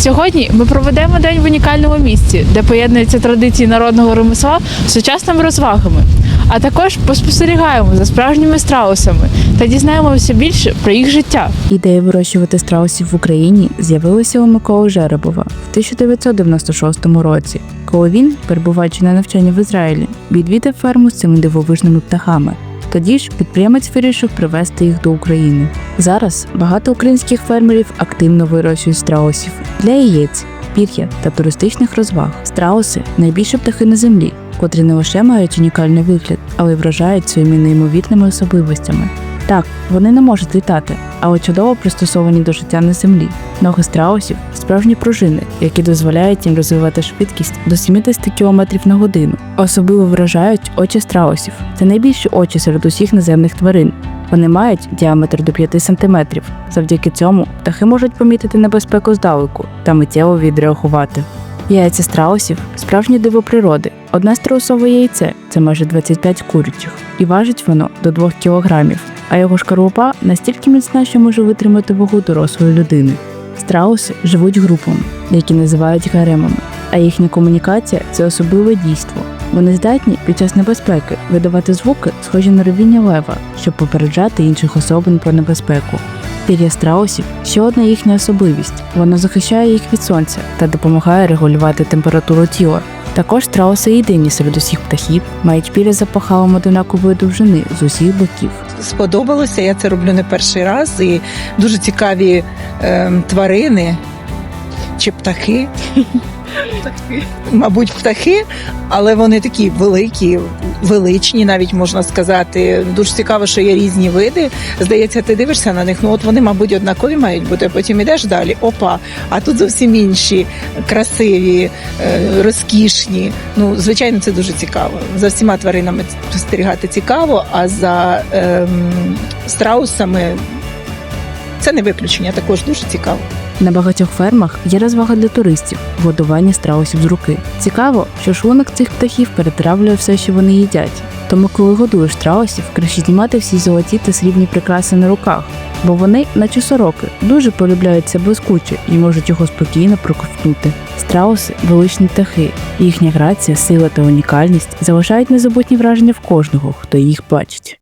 Сьогодні ми проведемо день в унікальному місці, де поєднуються традиції народного ремесла з сучасними розвагами. А також поспостерігаємо за справжніми страусами та дізнаємося більше про їх життя. Ідея вирощувати страусів в Україні з'явилася у Миколи Жеребова в 1996 році, коли він, перебуваючи на навчанні в Ізраїлі, відвідав ферму з цими дивовижними птахами. Тоді ж підприємець вирішив привезти їх до України. Зараз багато українських фермерів активно вирощують страусів для яєць, пір'я та туристичних розваг. Страуси найбільші птахи на землі, котрі не лише мають унікальний вигляд, але й вражають своїми неймовірними особливостями. Так, вони не можуть літати, але чудово пристосовані до життя на землі. Ноги страусів справжні пружини, які дозволяють їм розвивати швидкість до 70 км на годину. Особливо вражають очі страусів. Це найбільші очі серед усіх наземних тварин. Вони мають діаметр до 5 см. Завдяки цьому птахи можуть помітити небезпеку здалеку та миттєво відреагувати. Яйця страусів справжнє диво природи. Одне страусове яйце це майже 25 курячих, і важить воно до 2 кілограмів, а його шкарлупа настільки міцна, що може витримати вагу дорослої людини. Страуси живуть групами, які називають гаремами, а їхня комунікація це особливе дійство. Вони здатні під час небезпеки видавати звуки, схожі на ревіння лева, щоб попереджати інших особин про небезпеку. Пір'я страусів ще одна їхня особливість. Воно захищає їх від сонця та допомагає регулювати температуру тіла. Також страуси єдині серед усіх птахів, мають пір'я за пахалом одинакової довжини з усіх боків. Сподобалося. Я це роблю не перший раз. І дуже цікаві е, тварини чи птахи. Мабуть, птахи, але вони такі великі, величні, навіть можна сказати. Дуже цікаво, що є різні види. Здається, ти дивишся на них. Ну от вони, мабуть, однакові мають бути. Потім ідеш далі. Опа, а тут зовсім інші, красиві, е, розкішні. Ну, звичайно, це дуже цікаво. За всіма тваринами спостерігати цікаво, а за ем, страусами це не виключення, також дуже цікаво. На багатьох фермах є розвага для туристів годування страусів з руки. Цікаво, що шлунок цих птахів перетравлює все, що вони їдять. Тому, коли годуєш страусів, краще знімати всі золоті та срібні прикраси на руках, бо вони, наче сороки, дуже полюбляють це блискуче і можуть його спокійно проковтнути. Страуси величні птахи. Їхня грація, сила та унікальність залишають незабутні враження в кожного, хто їх бачить.